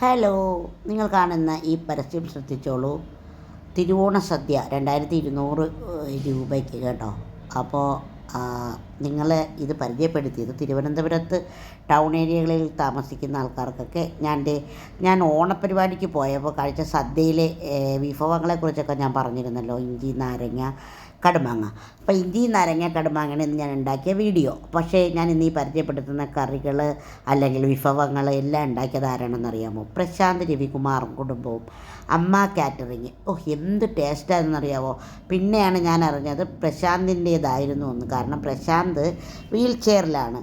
Hello നിങ്ങൾ കാണുന്ന ഈ പരസ്യം ശ്രദ്ധിച്ചോളൂ. തിരുവോണ സദ്യ രണ്ടായിരത്തി ഇരുന്നൂറ് രൂപയ്ക്ക് കേട്ടോ. അപ്പോൾ നിങ്ങൾ ഇത് പരിചയപ്പെടുത്തിയത് തിരുവനന്തപുരത്ത് ടൗൺ ഏരിയകളിൽ താമസിക്കുന്ന ആൾക്കാർക്കൊക്കെ ഞാൻ ഞാൻ ഓണപ്പരിപാടിക്ക് പോയപ്പോൾ കഴിച്ച സദ്യയിലെ വിഭവങ്ങളെക്കുറിച്ചൊക്കെ ഞാൻ പറഞ്ഞിരുന്നല്ലോ. ഇഞ്ചി നാരങ്ങ കടുമാങ്ങ. അപ്പോൾ ഇഞ്ചി നാരങ്ങ കടുമാങ്ങണ എന്ന് ഞാൻ ഉണ്ടാക്കിയ വീഡിയോ. പക്ഷേ ഞാൻ ഇന്ന് ഈ പരിചയപ്പെടുത്തുന്ന കറികൾ അല്ലെങ്കിൽ വിഭവങ്ങൾ എല്ലാം ഉണ്ടാക്കിയത് ആരാണെന്നറിയാമോ പ്രശാന്ത് രവികുമാറും കുടുംബവും. അമ്മ കാറ്ററിങ്. ഓ എന്ത് ടേസ്റ്റാണെന്നറിയാമോ പിന്നെയാണ് ഞാൻ അറിഞ്ഞത് പ്രശാന്തിന്റേതായിരുന്നു ഒന്ന്. കാരണം പ്രശാന്ത് വീൽ ചെയറിലാണ്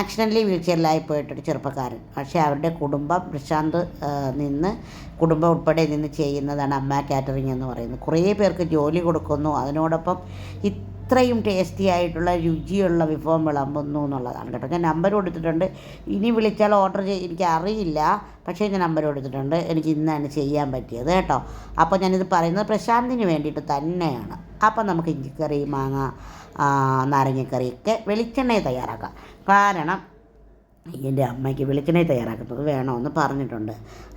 ആക്സിഡന്റലി വീൽ ചെയറിലായി പോയിട്ടൊരു ചെറുപ്പക്കാരൻ. പക്ഷേ അവരുടെ കുടുംബം പ്രശാന്ത് നിന്ന് കുടുംബം ഉൾപ്പെടെ നിന്ന് ചെയ്യുന്നതാണ് അമ്മ കാറ്ററിങ് എന്ന് പറയുന്നത്. കുറേ പേർക്ക് ജോലി കൊടുക്കുന്നു. അതിനോടൊപ്പം ഇത്രയും ടേസ്റ്റി ആയിട്ടുള്ള രുചിയുള്ള വിഭവം വിളമ്പുന്നു എന്നുള്ളതാണ് കേട്ടോ. ഞാൻ നമ്പർ കൊടുത്തിട്ടുണ്ട്. ഇനി വിളിച്ചാൽ ഓർഡർ ചെയ്ത് എനിക്ക് അറിയില്ല. പക്ഷേ ഞാൻ നമ്പർ കൊടുത്തിട്ടുണ്ട്. എനിക്ക് ഇന്നാണ് ചെയ്യാൻ പറ്റിയത് കേട്ടോ. അപ്പോൾ ഞാനിത് പറയുന്നത് പ്രശാന്തിന് വേണ്ടിയിട്ട് തന്നെയാണ്. അപ്പോൾ നമുക്ക് ഇഞ്ചിക്കറി മാങ്ങ നാരങ്ങക്കറിയൊക്കെ വെളിച്ചെണ്ണയിൽ തയ്യാറാക്കാം. കാരണം എന്റെ അമ്മയ്ക്ക് വെളിച്ചെണ്ണ തയ്യാറാക്കുന്നത് വേണമെന്ന് പറഞ്ഞിട്ടുണ്ട്.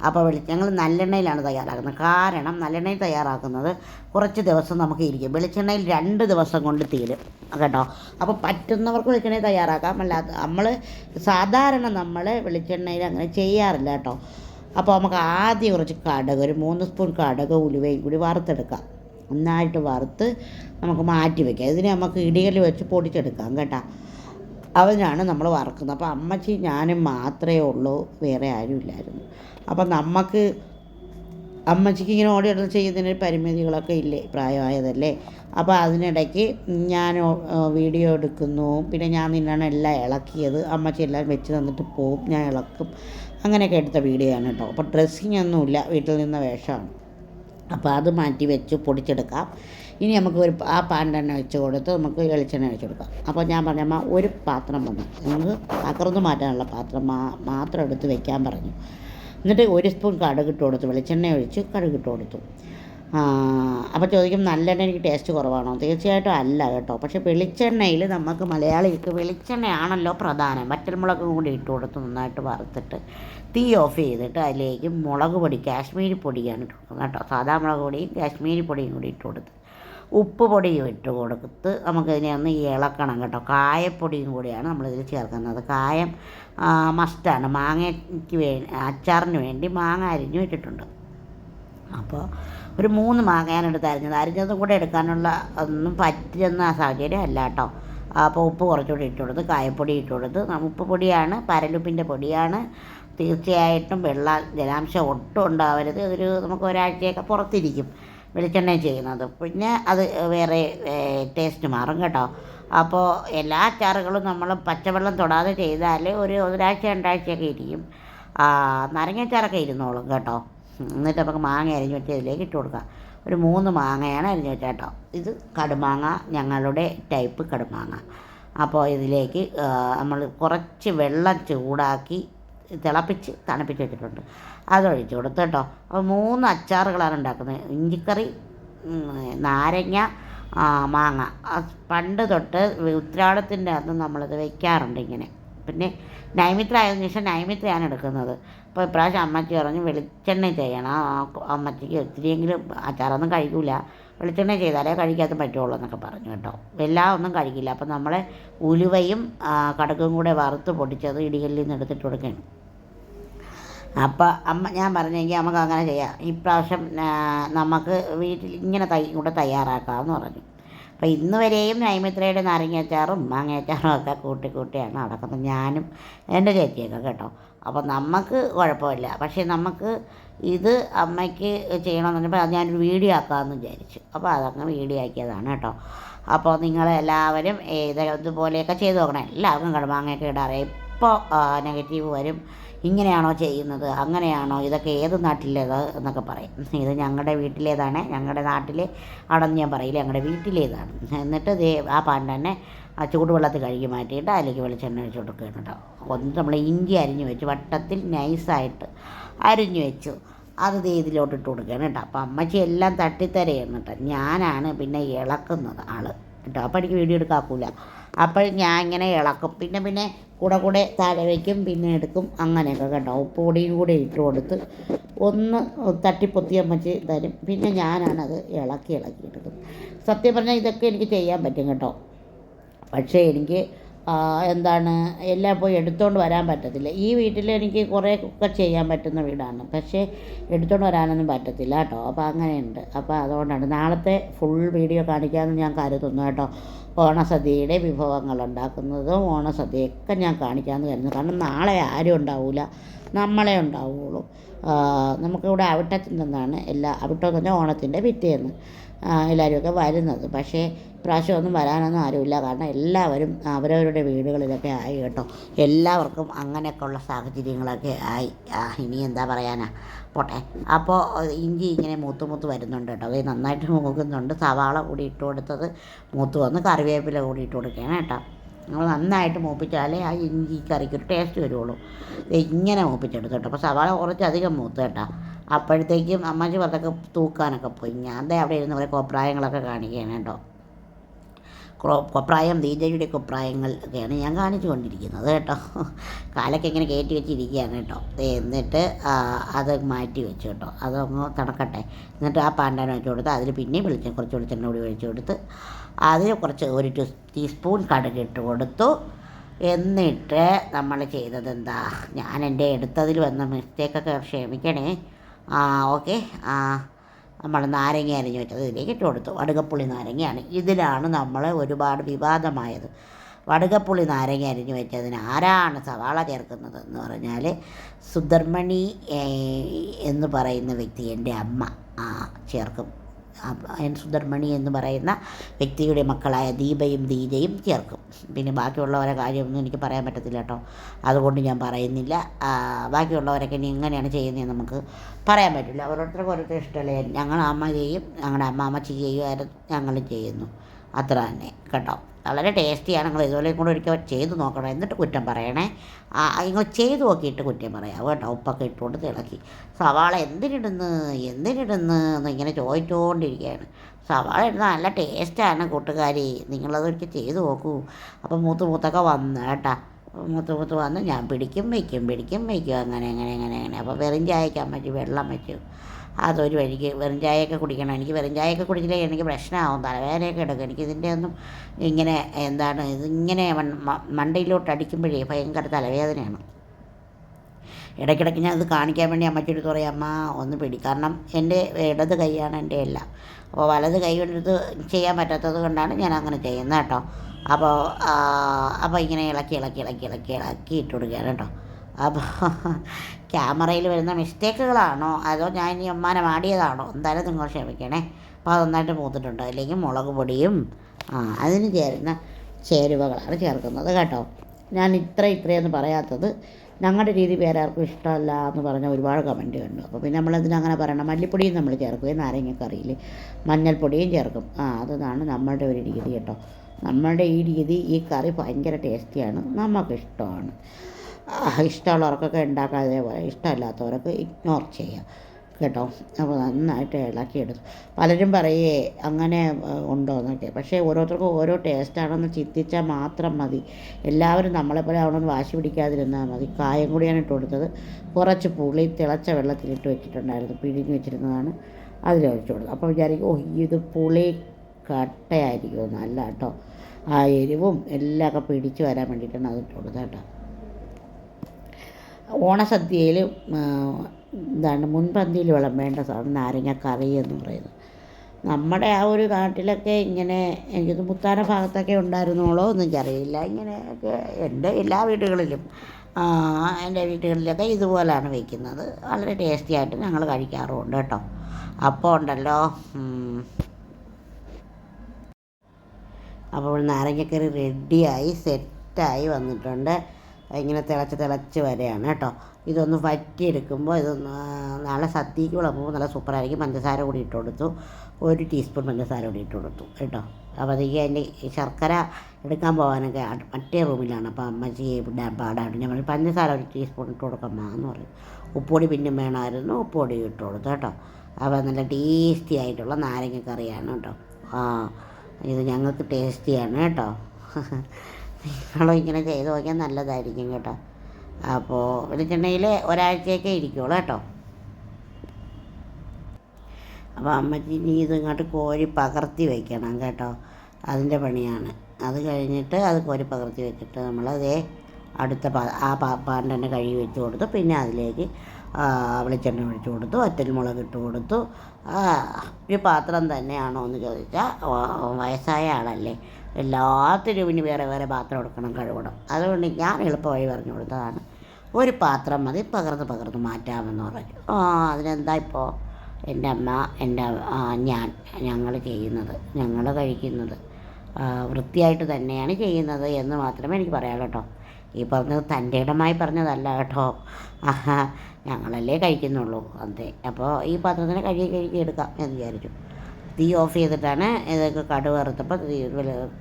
അപ്പോൾ വെളി ഞങ്ങൾ നല്ലെണ്ണയിലാണ് തയ്യാറാക്കുന്നത്. കാരണം നല്ലെണ്ണയിൽ തയ്യാറാക്കുന്നത് കുറച്ച് ദിവസം നമുക്ക് ഇരിക്കും. വെളിച്ചെണ്ണയിൽ രണ്ട് ദിവസം കൊണ്ട് തീരും. കേട്ടോ? അപ്പോൾ പറ്റുന്നവർക്ക് വെളിച്ചെണ്ണയിൽ തയ്യാറാക്കാം. അല്ലാത്ത നമ്മൾ സാധാരണ നമ്മൾ വെളിച്ചെണ്ണയിൽ അങ്ങനെ ചെയ്യാറില്ല കേട്ടോ. അപ്പോൾ നമുക്ക് ആദ്യം കുറച്ച് കടക ഒരു മൂന്ന് സ്പൂൺ കടക ഉലുവയും കൂടി വറുത്തെടുക്കാം. നന്നായിട്ട് വറുത്ത് നമുക്ക് മാറ്റി വയ്ക്കാം. ഇതിനെ നമുക്ക് ഇടികൽ വെച്ച് പൊടിച്ചെടുക്കാം കേട്ടോ. അവനാണ് നമ്മൾ വറക്കുന്നത്. അപ്പോൾ അമ്മച്ചി ഞാനും മാത്രമേ ഉള്ളൂ വേറെ ആരും ഇല്ലായിരുന്നു. അപ്പം നമുക്ക് അമ്മച്ചിക്ക് ഇങ്ങനെ ഓടി നടന്ന് ചെയ്യുന്നതിന് പരിമിതികളൊക്കെ ഇല്ലേ? പ്രായമായതല്ലേ? അപ്പോൾ അതിനിടയ്ക്ക് ഞാൻ വീഡിയോ എടുക്കുന്നു. പിന്നെ ഞാൻ നിന്നാണ് എല്ലാം ഇളക്കിയത്. അമ്മച്ചി എല്ലാം വെച്ച് തന്നിട്ട് പോവും. ഞാൻ ഇളക്കും. അങ്ങനെയൊക്കെ എടുത്ത വീഡിയോ ആണ് കേട്ടോ. അപ്പോൾ ഡ്രസ്സിങ് ഒന്നുമില്ല. വീട്ടിൽ നിന്ന വേഷമാണ്. അപ്പോൾ അത് മാറ്റി വെച്ച് പൊടിച്ചെടുക്കാം. ഇനി നമുക്ക് ഒരു ആ പാൻ തന്നെ വെച്ച് കൊടുത്ത് നമുക്ക് വെളിച്ചെണ്ണ വെച്ച് കൊടുക്കാം. അപ്പോൾ ഞാൻ പറഞ്ഞമ്മ ഒരു പാത്രം വന്നു നമുക്ക് അക്കറന്ന് മാറ്റാനുള്ള പാത്രം മാ മാത്രം എടുത്ത് വെക്കാൻ പറഞ്ഞു. എന്നിട്ട് ഒരു സ്പൂൺ കടുക് ഇട്ട് കൊടുത്തു വെളിച്ചെണ്ണ ഒഴിച്ച് കടുക് ഇട്ട് കൊടുത്തു. അപ്പോൾ ചോദിക്കും നല്ലെണ്ണ എനിക്ക് ടേസ്റ്റ് കുറവാണോ? തീർച്ചയായിട്ടും അല്ല കേട്ടോ. പക്ഷേ വെളിച്ചെണ്ണയിൽ നമുക്ക് മലയാളികൾക്ക് വെളിച്ചെണ്ണയാണല്ലോ പ്രധാനം. വറ്റൽമുളകും കൂടി ഇട്ട് കൊടുത്ത് നന്നായിട്ട് വറുത്തിട്ട് തീ ഓഫ് ചെയ്തിട്ട് അതിലേക്ക് മുളക് പൊടി കാശ്മീരി പൊടിയാണ് ഇട്ട് കൊടുക്കുന്നത് കേട്ടോ. സാധാ മുളക് പൊടിയും കാശ്മീരി പൊടിയും കൂടി ഇട്ട് കൊടുത്ത്. ഉപ്പ് പൊടിയും ഇട്ട് കൊടുത്ത് നമുക്കിതിനെ ഒന്ന് ഇളക്കണം കേട്ടോ. കായപ്പൊടിയും കൂടിയാണ് നമ്മളിതിൽ ചേർക്കുന്നത്. കായം മസ്റ്റാണ്. മാങ്ങയ്ക്ക് വേ അച്ചാറിന് വേണ്ടി മാങ്ങ അരിഞ്ഞു ഇട്ടിട്ടുണ്ട്. അപ്പോൾ ഒരു മൂന്ന് മാങ്ങയാണ് എടുത്ത് അരിഞ്ഞത് അരിഞ്ഞതും കൂടെ എടുക്കാനുള്ള ഒന്നും പറ്റുന്ന സാഹചര്യം അല്ല കേട്ടോ. അപ്പോൾ ഉപ്പ് കുറച്ചുകൂടി ഇട്ട് കൊടുത്ത് കായപ്പൊടി ഇട്ട് കൊടുത്ത്. ഉപ്പ് പൊടിയാണ് പരലുപ്പിന്റെ പൊടിയാണ്. തീർച്ചയായിട്ടും വെള്ള ജലാംശം ഒട്ടും ഉണ്ടാവരുത്. അതൊരു നമുക്ക് ഒരാഴ്ചയൊക്കെ പുറത്തിരിക്കും. വെളിച്ചെണ്ണ ചെയ്യുന്നത്. പിന്നെ അത് വേറെ ടേസ്റ്റ് മാറും കേട്ടോ. അപ്പോൾ എല്ലാ അച്ചാറുകളും നമ്മൾ പച്ചവെള്ളം തൊടാതെ ചെയ്താൽ ഒരു ഒരാഴ്ച രണ്ടാഴ്ചയൊക്കെ ഇരിക്കും. നാരങ്ങാച്ചാറൊക്കെ ഇരുന്നോളും കേട്ടോ. എന്നിട്ട് നമുക്ക് മാങ്ങ അരിഞ്ഞു വെച്ച് ഇതിലേക്ക് ഇട്ട് കൊടുക്കാം. ഒരു മൂന്ന് മാങ്ങയാണ് അരിഞ്ഞു വെച്ചത് കേട്ടോ. ഇത് കടുമാങ്ങ ഞങ്ങളുടെ ടൈപ്പ് കടുമാങ്ങ. അപ്പോൾ ഇതിലേക്ക് നമ്മൾ കുറച്ച് വെള്ളം ചൂടാക്കി തിളപ്പിച്ച് തണുപ്പിച്ച് വെച്ചിട്ടുണ്ട്. അതൊഴിച്ച് കൊടുത്തു കേട്ടോ. അപ്പോൾ മൂന്ന് അച്ചാറുകളാണ് ഉണ്ടാക്കുന്നത്. ഇഞ്ചിക്കറി നാരങ്ങ മാങ്ങ. പണ്ട് തൊട്ട് ഉത്രാടത്തിന്റെ അന്ന് നമ്മളത് വെക്കാറുണ്ട് ഇങ്ങനെ. പിന്നെ നൈമിത്ര ശേഷം നൈമിത്രയാണ് എടുക്കുന്നത്. അപ്പോൾ ഇപ്രാവശ്യം അമ്മച്ചി പറഞ്ഞു വെളിച്ചെണ്ണ ചെയ്യണം. അമ്മച്ചിക്ക് ഒത്തിരിയെങ്കിലും അച്ചാറൊന്നും കഴിക്കില്ല വെളിച്ചെണ്ണ ചെയ്താലേ കഴിക്കാത്ത പറ്റുള്ളൂ എന്നൊക്കെ പറഞ്ഞു കേട്ടോ. എല്ലാം ഒന്നും കഴിക്കില്ല. അപ്പം നമ്മളെ ഉലുവയും കടുകും കൂടെ വറുത്ത് പൊടിച്ചത് ഇടികല്ലിൽ നിന്ന് എടുത്തിട്ട് കൊടുക്കുകയാണ്. അപ്പോൾ അമ്മ ഞാൻ പറഞ്ഞെങ്കിൽ നമുക്ക് അങ്ങനെ ചെയ്യാം. ഇപ്രാവശ്യം നമുക്ക് വീട്ടിൽ ഇങ്ങനെ തൈ കൂടെ തയ്യാറാക്കാമെന്ന് പറഞ്ഞു. അപ്പോൾ ഇന്ന് വരെയും നൈമിത്രയുടെ നാരങ്ങാച്ചാറും മാങ്ങയച്ചാറും ഒക്കെ കൂട്ടി കൂട്ടിയാണ് നടക്കുന്നത്. ഞാനും എന്റെ ചേച്ചിയൊക്കെ കേട്ടോ. അപ്പോൾ നമുക്ക് കുഴപ്പമില്ല. പക്ഷേ നമുക്ക് ഇത് അമ്മയ്ക്ക് ചെയ്യണമെന്ന് അത് ഞാനൊരു വീഡിയോ ആക്കാമെന്ന് വിചാരിച്ചു. അപ്പോൾ അതങ്ങ് വീഡിയോ ആക്കിയതാണ് കേട്ടോ. അപ്പോൾ നിങ്ങളെല്ലാവരും ഏത് ഇതുപോലെയൊക്കെ ചെയ്ത് നോക്കണം. എല്ലാവർക്കും കടമാങ്ങയൊക്കെ ഇടാറ് ഇപ്പോൾ നെഗറ്റീവ് വരും. ഇങ്ങനെയാണോ ചെയ്യുന്നത്? അങ്ങനെയാണോ? ഇതൊക്കെ ഏത് നാട്ടിലേത് എന്നൊക്കെ പറയും. ഇത് ഞങ്ങളുടെ വീട്ടിലേതാണ്. ഞങ്ങളുടെ നാട്ടിലെ ആണെന്ന് ഞാൻ പറയില്ല. ഞങ്ങളുടെ വീട്ടിലേതാണ്. എന്നിട്ട് ദേ ആ പാണ്ടനെ ആ ചൂടുവെള്ളത്തിൽ കഴുകി മാറ്റിയിട്ട് അതിലേക്ക് വെളിച്ചെണ്ണ ഒഴിച്ച് കൊടുക്കുകയാണ് കേട്ടോ. ഒന്ന് നമ്മൾ ഇഞ്ചി അരിഞ്ഞു വെച്ച്. വട്ടത്തിൽ നൈസായിട്ട് അരിഞ്ഞു വെച്ചു. അത് ദേ ഇതിലോട്ട് ഇട്ട് കൊടുക്കുകയാണ് കേട്ടോ. അപ്പം അമ്മച്ചി എല്ലാം തട്ടിത്തരയാണ് കേട്ടോ. ഞാനാണ് പിന്നെ ഇളക്കുന്നത് ആൾ കേട്ടോ. അപ്പം എനിക്ക് വീഡിയോ എടുക്കാക്കൂല അപ്പോൾ ഞാൻ ഇങ്ങനെ ഇളക്കും. പിന്നെ പിന്നെ കൂടെ കൂടെ താഴെ വയ്ക്കും പിന്നെ എടുക്കും. അങ്ങനെയൊക്കെ കേട്ടോ. ഉപ്പ് പൊടിയും കൂടെ ഇട്ട് കൊടുത്ത് ഒന്ന് തട്ടിപ്പൊത്തി അമ്മച്ചി തരും. പിന്നെ ഞാനാണത് ഇളക്കി ഇളക്കി എടുക്കും. സത്യം പറഞ്ഞാൽ ഇതൊക്കെ എനിക്ക് ചെയ്യാൻ പറ്റും കേട്ടോ. പക്ഷേ എനിക്ക് എന്താണ് എല്ലാം പോയി എടുത്തുകൊണ്ട് വരാൻ പറ്റത്തില്ല. ഈ വീട്ടിൽ എനിക്ക് കുറേ ഒക്കെ ചെയ്യാൻ പറ്റുന്ന വീടാണ്. പക്ഷേ എടുത്തുകൊണ്ട് വരാനൊന്നും പറ്റത്തില്ല കേട്ടോ. അപ്പോൾ അങ്ങനെയുണ്ട്. അപ്പോൾ അതുകൊണ്ടാണ്. നാളത്തെ ഫുൾ വീഡിയോ കാണിക്കാമെന്ന് ഞാൻ കരുതുന്നു കേട്ടോ. ഓണസദ്യയുടെ വിഭവങ്ങൾ ഉണ്ടാക്കുന്നതും ഓണസദ്യയൊക്കെ ഞാൻ കാണിക്കാമെന്ന് കരുതുന്നു. കാരണം നാളെ ആരും ഉണ്ടാവില്ല നമ്മളെ ഉണ്ടാവുകയുള്ളൂ നമുക്കിവിടെ അവിട്ടത്തിൽ നിന്നാണ് എല്ലാ അവിട്ടം എന്ന് പറഞ്ഞാൽ ഓണത്തിന്റെ പിറ്റേന്ന് എല്ലാവരുമൊക്കെ വരുന്നത്. പക്ഷേ ഇപ്രാവശ്യം ഒന്നും വരാനൊന്നും ആരുമില്ല. കാരണം എല്ലാവരും അവരവരുടെ വീടുകളിലൊക്കെ ആയി കേട്ടോ. എല്ലാവർക്കും അങ്ങനെയൊക്കെയുള്ള സാഹചര്യങ്ങളൊക്കെ ആയി. ഇനി എന്താ പറയാനാ? പോട്ടെ. അപ്പോൾ ഇഞ്ചി ഇങ്ങനെ മൂത്ത് മൂത്ത് വരുന്നുണ്ട് കേട്ടോ. അത് നന്നായിട്ട് മൂക്കുന്നുണ്ട്. സവാള കൂടി ഇട്ട് കൊടുത്തത് മൂത്ത് വന്ന് കറിവേപ്പില കൂടി ഇട്ട് കൊടുക്കണം കേട്ടോ. നമ്മൾ നന്നായിട്ട് മൂപ്പിച്ചാലേ ആ ഇഞ്ചി കറിക്കൊരു ടേസ്റ്റ് വരുള്ളൂ ഇങ്ങനെ മൂപ്പിച്ചെടുത്തു കേട്ടോ. അപ്പോൾ സവാള കുറച്ചധികം മൂത്ത് കേട്ടോ. അപ്പോഴത്തേക്കും അമ്മച്ചി പുറത്തൊക്കെ തൂക്കാനൊക്കെ പോയി. ഞാൻ അവിടെ ഇരുന്ന് കുറേ കോപ്രായങ്ങളൊക്കെ കാണിക്കുകയാണ് കേട്ടോ. കൊപ്രായം ദീജയുടെ കൊപ്രായങ്ങൾ ഒക്കെയാണ് ഞാൻ കാണിച്ചു കൊണ്ടിരിക്കുന്നത് കേട്ടോ. കാലൊക്കെ ഇങ്ങനെ കയറ്റി വെച്ചിരിക്കുകയാണ് കേട്ടോ. എന്നിട്ട് അത് മാറ്റി വെച്ചു കേട്ടോ. അതങ്ങ് തണക്കട്ടെ. എന്നിട്ട് ആ പാണ്ടാൻ വെച്ച് കൊടുത്ത് അതിൽ പിന്നെയും വെളിച്ചം കുറച്ച് വെളിച്ചെണ്ണ കൂടി ഒഴിച്ചു കൊടുത്ത് അതിൽ കുറച്ച് ഒരു ടീ ടീസ്പൂൺ കടുക് ഇട്ട് കൊടുത്തു. എന്നിട്ട് നമ്മൾ ചെയ്തത് എന്താ? ഞാൻ എന്റെ എടുത്തതിൽ വന്ന മിസ്റ്റേക്കൊക്കെ ക്ഷമിക്കണേ. ആ ഓക്കെ ആ. നമ്മൾ നാരങ്ങ അരിഞ്ഞ് വെച്ചത് ഇതിലേക്ക് ഇട്ട് കൊടുത്തു. വടുകപ്പുളി നാരങ്ങയാണ്. ഇതിലാണ് നമ്മൾ ഒരുപാട് വിവാദമായത്. വടുകപ്പുളി നാരങ്ങ അരിഞ്ഞ് വെച്ചതിന് ആരാണ് സവാള ചേർക്കുന്നത് എന്ന് പറഞ്ഞാൽ സുധർമ്മണി എന്ന് പറയുന്ന വ്യക്തി എന്റെ അമ്മ. ആ, ചേർക്കും. എൻ സുന്ദർമണി എന്ന് പറയുന്ന വ്യക്തിയുടെ മക്കളായ ദീപയും ദീജയും ചേർക്കും. പിന്നെ ബാക്കിയുള്ളവരെ കാര്യമൊന്നും എനിക്ക് പറയാൻ പറ്റത്തില്ല കേട്ടോ. അതുകൊണ്ട് ഞാൻ പറയുന്നില്ല. ബാക്കിയുള്ളവരൊക്കെ ഇനി എങ്ങനെയാണ് ചെയ്യുന്നത് നമുക്ക് പറയാൻ പറ്റില്ല. ഓരോരുത്തർക്കും ഓരോരുത്തർ ഇഷ്ടമല്ലേ? ഞങ്ങൾ അമ്മ ചെയ്യും ഞങ്ങളുടെ അമ്മ അമ്മച്ചി ചെയ്യുമായിരുന്നു ഞങ്ങളും ചെയ്യുന്നു. അത്ര തന്നെ കേട്ടോ. വളരെ ടേസ്റ്റിയാണ്. നിങ്ങൾ ഇതുപോലെ കൂടെ ഒരിക്കൽ ചെയ്ത് നോക്കണം. എന്നിട്ട് കുറ്റം പറയണേ. നിങ്ങൾ ചെയ്ത് നോക്കിയിട്ട് കുറ്റം പറയാം. കേട്ടോ ഉപ്പൊക്കെ ഇട്ടുകൊണ്ട് തിളക്കി. സവാള എന്തിനിടുന്ന്? എന്തിനിടുന്ന്? എന്നിങ്ങനെ ചോദിച്ചുകൊണ്ടിരിക്കുകയാണ് സവാള ഇടുന്ന നല്ല ടേസ്റ്റാണ് കൂട്ടുകാരി. നിങ്ങളതൊരിക്കൽ ചെയ്ത് നോക്കൂ. അപ്പം മൂത്ത് മൂത്തൊക്കെ വന്ന് കേട്ടാ. മൂത്ത് മൂത്ത് വന്ന് ഞാൻ പിടിക്കും വയ്ക്കും പിടിക്കും വയ്ക്കും. അങ്ങനെ അങ്ങനെ അങ്ങനെ അങ്ങനെ. അപ്പോൾ വെറും ചായക്കാൻ പറ്റും വെള്ളം വെച്ചു. അതൊരു വഴിക്ക് വെറും ചായയൊക്കെ കുടിക്കണം. എനിക്ക് വെറും ചായയൊക്കെ കുടിച്ചില്ലെങ്കിൽ എനിക്ക് പ്രശ്നമാവും. തലവേദനയൊക്കെ എടുക്കും. എനിക്ക് ഇതിന്റെ ഒന്നും ഇങ്ങനെ എന്താണ് ഇതിങ്ങനെ മണ്ടയിലോട്ട് അടിക്കുമ്പോഴേ ഭയങ്കര തലവേദനയാണ്. ഇടയ്ക്കിടയ്ക്ക് ഞാൻ അത് കാണിക്കാൻ വേണ്ടി അമ്മച്ചിയുടെ അടുത്ത് പറയും അമ്മ ഒന്ന് പിടി. കാരണം എന്റെ ഇടത് കൈയാണ് എന്റെ എല്ലാം. അപ്പോൾ വലത് കൈ കൊണ്ടെടുത്ത് ചെയ്യാൻ പറ്റാത്തത് കൊണ്ടാണ് ഞാൻ അങ്ങനെ ചെയ്യുന്നത് കേട്ടോ. അപ്പോൾ അപ്പോൾ ഇങ്ങനെ ഇളക്കി ഇളക്കി ഇളക്കി ഇളക്കി ഇളക്കി ഇട്ട് കൊടുക്കുകയാണ് കേട്ടോ. അപ്പോൾ ക്യാമറയിൽ വരുന്ന മിസ്റ്റേക്കുകളാണോ? അതോ ഞാൻ ഇനി അമ്മാനെ മാടിയതാണോ എന്തായാലും നിങ്ങൾ ക്ഷമിക്കണേ. അപ്പോൾ അത് നന്നായിട്ട് അല്ലെങ്കിൽ മുളക് പൊടിയും ആ അതിന് ചേരുന്ന ചേരുവകളാണ് ചേർക്കുന്നത് കേട്ടോ. ഞാൻ ഇത്ര ഇത്രയൊന്നും പറയാത്തത് ഞങ്ങളുടെ രീതി വേറെ ആർക്കും ഇഷ്ടമല്ല എന്ന് പറഞ്ഞ ഒരുപാട് കമന്റ് കണ്ടു. അപ്പോൾ പിന്നെ നമ്മളതിന് അങ്ങനെ പറയണം? മല്ലിപ്പൊടിയും നമ്മൾ ചേർക്കുകയും നാരങ്ങക്കറിയിൽ മഞ്ഞൾപ്പൊടിയും ചേർക്കും. ആ അതാണ് നമ്മളുടെ ഒരു രീതി കേട്ടോ. നമ്മളുടെ ഈ രീതി ഈ കറി ഭയങ്കര ടേസ്റ്റിയാണ് നമുക്ക് ഇഷ്ടമാണ് ആ, ഇഷ്ടമുള്ളവർക്കൊക്കെ ഉണ്ടാക്കാതെ ഇഷ്ടമല്ലാത്തവരൊക്കെ ഇഗ്നോർ ചെയ്യാം. കേട്ടോ? അപ്പോൾ നന്നായിട്ട് ഇളക്കി ഇളക്കിയെടുത്തു. പലരും പറയേ അങ്ങനെ ഉണ്ടോ എന്നൊക്കെ പക്ഷേ ഓരോരുത്തർക്കും ഓരോ ടേസ്റ്റാണെന്ന് ചിന്തിച്ചാൽ മാത്രം മതി. എല്ലാവരും നമ്മളെപ്പോലെ ആവണമെന്ന് വാശി പിടിക്കാതിരുന്നാൽ മതി. കായം കൂടിയാണ് ഇട്ട് കൊടുത്തത്. കുറച്ച് പുളി തിളച്ച വെള്ളത്തിൽ ഇട്ട് വെച്ചിട്ടുണ്ടായിരുന്നു. പിഴിഞ്ഞ് വെച്ചിരുന്നതാണ്. അതിലൊഴിച്ചു കൊടുത്തു. അപ്പോൾ വിചാരിക്കും ഓ ഇത് പുളി കട്ടയായിരിക്കും നല്ല കേട്ടോ. ആ എരിവും എല്ലാം ഒക്കെ പിടിച്ച് വരാൻ വേണ്ടിയിട്ടാണ് അത് ഇട്ട് കൊടുത്തത് കേട്ടോ. ഓണസദ്യയിൽ എന്താണ് മുൻപന്തിയിൽ വിളമ്പേണ്ട സാധനം നാരങ്ങക്കറി എന്ന് പറയുന്നത്. നമ്മുടെ ആ ഒരു നാട്ടിലൊക്കെ ഇങ്ങനെ എനിക്കത് മുത്താന ഭാഗത്തൊക്കെ ഉണ്ടായിരുന്നോളോ ഒന്നും എനിക്കറിയില്ല. ഇങ്ങനെയൊക്കെ എന്റെ എല്ലാ വീടുകളിലും എന്റെ വീടുകളിലൊക്കെ ഇതുപോലെയാണ് വയ്ക്കുന്നത്. വളരെ ടേസ്റ്റി ആയിട്ട് ഞങ്ങൾ കഴിക്കാറുമുണ്ട് കേട്ടോ. അപ്പോൾ ഉണ്ടല്ലോ അപ്പോൾ നാരങ്ങക്കറി റെഡിയായി സെറ്റായി വന്നിട്ടുണ്ട്. ഇങ്ങനെ തിളച്ച് തിളച്ച് വരെയാണ് കേട്ടോ. ഇതൊന്ന് വറ്റിയെടുക്കുമ്പോൾ ഇതൊന്ന് നല്ല സദ്യക്ക് വിളമ്പുമ്പോൾ നല്ല സൂപ്പറായിരിക്കും. പഞ്ചസാര കൂടി ഇട്ട് കൊടുത്തു. ഒരു ടീസ്പൂൺ പഞ്ചസാര കൂടി ഇട്ട് കൊടുത്തു കേട്ടോ. അപ്പോൾ അതിലേക്ക് അതിന്റെ ശർക്കര എടുക്കാൻ പോകാനൊക്കെ മറ്റേ റൂമിലാണ്. അപ്പോൾ അമ്മച്ചി പാടാണ്. പറഞ്ഞു പഞ്ചസാര ഒരു ടീസ്പൂൺ ഇട്ട് കൊടുക്കമ്മ എന്ന് പറയും. ഉപ്പൊടി പിന്നെ വേണമായിരുന്നു. ഉപ്പൊടി ഇട്ട് കൊടുത്തു കേട്ടോ. അപ്പോൾ നല്ല ടേസ്റ്റി ആയിട്ടുള്ള നാരങ്ങ കറിയാണ് കേട്ടോ. ആ ഇത് ഞങ്ങൾക്ക് ടേസ്റ്റിയാണ് കേട്ടോ. നിങ്ങളും ഇങ്ങനെ ചെയ്ത് നോക്കിയാൽ നല്ലതായിരിക്കും കേട്ടോ. അപ്പോൾ വെളിച്ചെണ്ണയിൽ ഒരാഴ്ചയൊക്കെ ഇരിക്കുള്ളൂ കേട്ടോ. അപ്പോൾ അമ്മച്ചി നീ ഇത് ഇങ്ങോട്ട് കോരി പകർത്തി വയ്ക്കണം കേട്ടോ. അതിന്റെ പണിയാണ്. അത് കഴിഞ്ഞിട്ട് അത് കോരി പകർത്തി വെച്ചിട്ട് നമ്മളതേ അടുത്ത ആ പാൻ തന്നെ കഴുകി വെച്ച് കൊടുത്തു. പിന്നെ അതിലേക്ക് വെളിച്ചെണ്ണ ഒഴിച്ചു കൊടുത്തു വറ്റൽമുളക് ഇട്ട് കൊടുത്തു. ഒരു പാത്രം തന്നെയാണോ എന്ന് ചോദിച്ചാൽ വയസ്സായ ആളല്ലേ. എല്ലാത്തിനും വേറെ വേറെ പാത്രം എടുക്കണം കഴുകണം. അതുകൊണ്ട് ഞാൻ എളുപ്പമായി പറഞ്ഞു കൊടുത്തതാണ്. ഒരു പാത്രം മതി പകർന്ന് പകർന്ന് മാറ്റാമെന്ന് പറഞ്ഞു. ആ അതിനെന്താ ഇപ്പോൾ എന്റെ അമ്മ എന്റെ ഞാൻ ഞങ്ങൾ ചെയ്യുന്നത് ഞങ്ങൾ കഴിക്കുന്നത് വൃത്തിയായിട്ട് തന്നെയാണ് ചെയ്യുന്നത് എന്ന് മാത്രമേ എനിക്ക് പറയാൻ കേട്ടോ. ഈ പറഞ്ഞത് തന്റെ ഇടമായി പറഞ്ഞതല്ല കേട്ടോ. ഞങ്ങളല്ലേ കഴിക്കുന്നുള്ളൂ അതെ. അപ്പോൾ ഈ പാത്രത്തിനെ കഴുകി കഴുകി എടുക്കാം എന്ന് വിചാരിച്ചു. തീ ഓഫ് ചെയ്തിട്ടാണ് ഇതൊക്കെ കടു വറുത്തപ്പോൾ തീ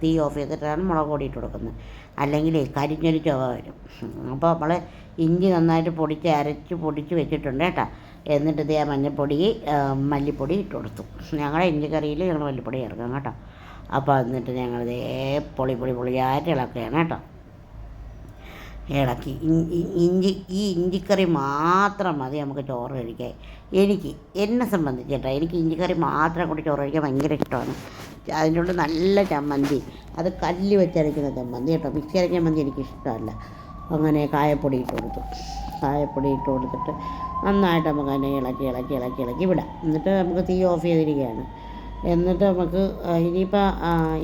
തീ ഓഫ് ചെയ്തിട്ടാണ് മുളക് പൊടി കൊടുക്കുന്നത്. അല്ലെങ്കിൽ കരിഞ്ഞൊരു ചുവ വരും. അപ്പോൾ നമ്മൾ ഇഞ്ചി നന്നായിട്ട് പൊടിച്ച് അരച്ച് പൊടിച്ച് വെച്ചിട്ടുണ്ട് കേട്ടോ. എന്നിട്ട് ഇതേ മഞ്ഞൾപ്പൊടി മല്ലിപ്പൊടി ഇട്ട് കൊടുത്തു. ഞങ്ങളുടെ ഇഞ്ചിക്കറിയിൽ ഞങ്ങൾ മല്ലിപ്പൊടി ചേർക്കാം കേട്ടോ. അപ്പോൾ എന്നിട്ട് ഞങ്ങളിതേ പൊളി പൊളി പൊളിയായിട്ട് ഇളക്കുകയാണ് കേട്ടോ. ഇളക്കി ഇഞ്ചി ഈ ഇഞ്ചിക്കറി മാത്രം മതി നമുക്ക് ചോറ് കഴിക്കാൻ. എനിക്ക് എന്നെ സംബന്ധിച്ച് കേട്ടോ എനിക്ക് ഇഞ്ചിക്കറി മാത്രം കൂടി ചോറ് കഴിക്കാൻ ഭയങ്കര ഇഷ്ടമാണ്. അതിന്റെ ഉള്ളിൽ നല്ല ചമ്മന്തി അത് കല്ല് വെച്ചരയ്ക്കുന്ന ചമ്മന്തി കേട്ടോ. മിക്സി അരയ്ക്കുന്ന ചമ്മന്തി എനിക്ക് ഇഷ്ടമല്ല. അങ്ങനെ കായപ്പൊടി ഇട്ട് കൊടുത്തു. കായപ്പൊടി ഇട്ട് കൊടുത്തിട്ട് നന്നായിട്ട് നമുക്ക് അതിനെ ഇളക്കി ഇളക്കി ഇളക്കി ഇളക്കി വിടാം. എന്നിട്ട് നമുക്ക് തീ ഓഫ് ചെയ്തിരിക്കുകയാണ്. എന്നിട്ട് നമുക്ക് ഇനിയിപ്പോൾ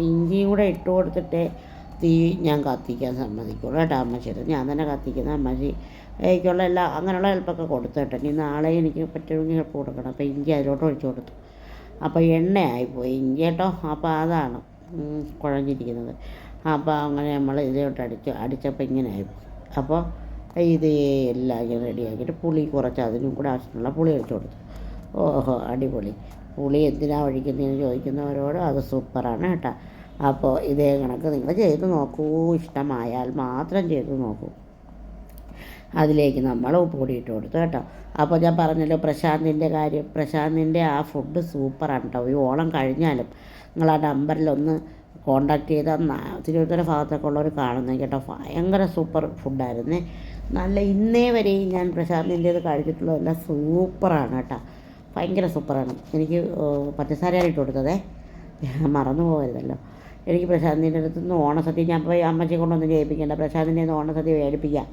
ഇഞ്ചിയും കൂടെ ഇട്ട് കൊടുത്തിട്ട് തീ ഞാൻ കത്തിക്കാൻ സമ്മതിക്കുള്ളൂ. കേട്ടോ അമ്മച്ചിട്ട് ഞാൻ തന്നെ കത്തിക്കുന്ന അമ്മച്ചി. എനിക്കുള്ള എല്ലാ അങ്ങനെയുള്ള ഹെൽപ്പൊക്കെ കൊടുത്തു കേട്ടോ ഇനി നാളെ എനിക്ക് പറ്റുമെങ്കിൽ ഹെൽപ്പ് കൊടുക്കണം. അപ്പോൾ ഇഞ്ചി അതിലോട്ട് ഒഴിച്ചു കൊടുത്തു. അപ്പോൾ എണ്ണയായിപ്പോയി ഇഞ്ചി കേട്ടോ. അപ്പോൾ അതാണ് കുഴഞ്ഞിരിക്കുന്നത്. അപ്പോൾ അങ്ങനെ നമ്മൾ ഇതിലോട്ട് അടിച്ച് അടിച്ചപ്പോൾ ഇങ്ങനെ ആയിപ്പോയി അപ്പോൾ ഇത് എല്ലാം ഇങ്ങനെ റെഡിയാക്കിയിട്ട് പുളി കുറച്ച് അതിനും കൂടെ ആവശ്യമുള്ള പുളി ഒഴിച്ചു കൊടുത്തു. ഓഹോ അടിപൊളി. പുളി എന്തിനാണ് ഒഴിക്കുന്നതെന്ന് ചോദിക്കുന്നവരോട് അത് സൂപ്പറാണ് കേട്ടോ. അപ്പോൾ ഇതേ കണക്ക് നിങ്ങൾ ചെയ്ത് നോക്കൂ. ഇഷ്ടമായാൽ മാത്രം ചെയ്ത് നോക്കൂ. അതിലേക്ക് നമ്മൾ പൊടി ഇട്ട് കൊടുത്തു കേട്ടോ. അപ്പോൾ ഞാൻ പറഞ്ഞല്ലോ പ്രശാന്തിന്റെ കാര്യം. പ്രശാന്തിന്റെ ആ ഫുഡ് സൂപ്പറാണ് കേട്ടോ. ഈ ഓണം കഴിഞ്ഞാലും നിങ്ങൾ ആ നമ്പറിലൊന്ന് കോണ്ടാക്ട് ചെയ്താൽ ന- തിരുവനന്തപുരം ഭാഗത്തൊക്കെ ഉള്ളവർ കാണുന്നത് കേട്ടോ. ഭയങ്കര സൂപ്പർ ഫുഡായിരുന്നു നല്ല ഇന്നേ വരെയും ഞാൻ പ്രശാന്തിന്റേത് കഴിച്ചിട്ടുള്ളതെല്ലാം സൂപ്പറാണ് കേട്ടോ. ഭയങ്കര സൂപ്പറാണ് എനിക്ക് പച്ചസാരയായിട്ട് കൊടുത്തതേ. മറന്നു പോകരുതല്ലോ എനിക്ക് പ്രശാന്തിന്റെ അടുത്ത് നിന്ന് ഓണസദ്യ ഞാൻ പോയി അമ്മച്ചി കൊണ്ടൊന്നും ചെയ്യിപ്പിക്കേണ്ട പ്രശാന്തിന്റെ നിന്ന് ഓണസദ്യ മേടിപ്പിക്കാം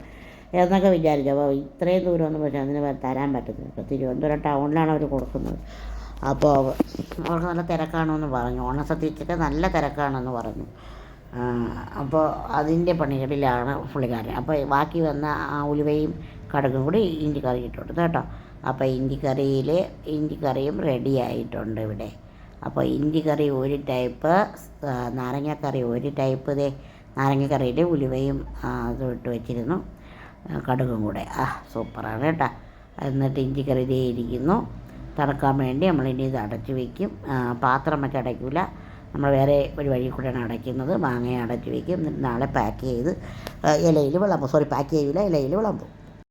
എന്നൊക്കെ വിചാരിച്ചു. അപ്പോൾ ഇത്രയും ദൂരമൊന്നും പ്രശാന്തിന് തരാൻ പറ്റത്തില്ല. ഇപ്പോൾ തിരുവനന്തപുരം ടൗണിലാണ് അവർ കൊടുക്കുന്നത്. അപ്പോൾ അവർക്ക് നല്ല തിരക്കാണെന്ന് പറഞ്ഞു. ഓണസദ്യക്കൊക്കെ നല്ല തിരക്കാണെന്ന് പറഞ്ഞു. അപ്പോൾ അതിന്റെ പണികളിലാണ് പുള്ളിക്കാരൻ. അപ്പോൾ ബാക്കി വന്ന ആ ഉലുവയും കടുകും കൂടി ഇഞ്ചിക്കറി കറി ഇട്ട് കേട്ടോ. അപ്പോൾ ഇഞ്ചിക്കറിയിൽ ഇഞ്ചിക്കറിയും ഇഞ്ചി കറിയും റെഡി ആയിട്ടുണ്ട് ഇവിടെ. അപ്പോൾ ഇഞ്ചി കറി ഒരു ടൈപ്പ് നാരങ്ങക്കറി ഒരു ടൈപ്പ് ഇതേ നാരങ്ങക്കറിയിൽ ഉലുവയും അതും ഇട്ട് വെച്ചിരുന്നു. കടുകും കൂടെ. ആ സൂപ്പറാണ് കേട്ടോ. എന്നിട്ട് ഇഞ്ചി കറി ഇതേ ഇരിക്കുന്നു. തണുക്കാൻ വേണ്ടി നമ്മളിനി ഇത് അടച്ചു വയ്ക്കും പാത്രം വെച്ച് അടയ്ക്കില്ല നമ്മൾ വേറെ ഒരു വഴി കൂടെയാണ് അടയ്ക്കുന്നത്. മാങ്ങയെ അടച്ചു വയ്ക്കും എന്നിട്ട് നാളെ പാക്ക് ചെയ്ത് ഇലയിൽ വിളമ്പും. സോറി പാക്ക് ചെയ്യില്ല ഇലയിൽ വിളമ്പും.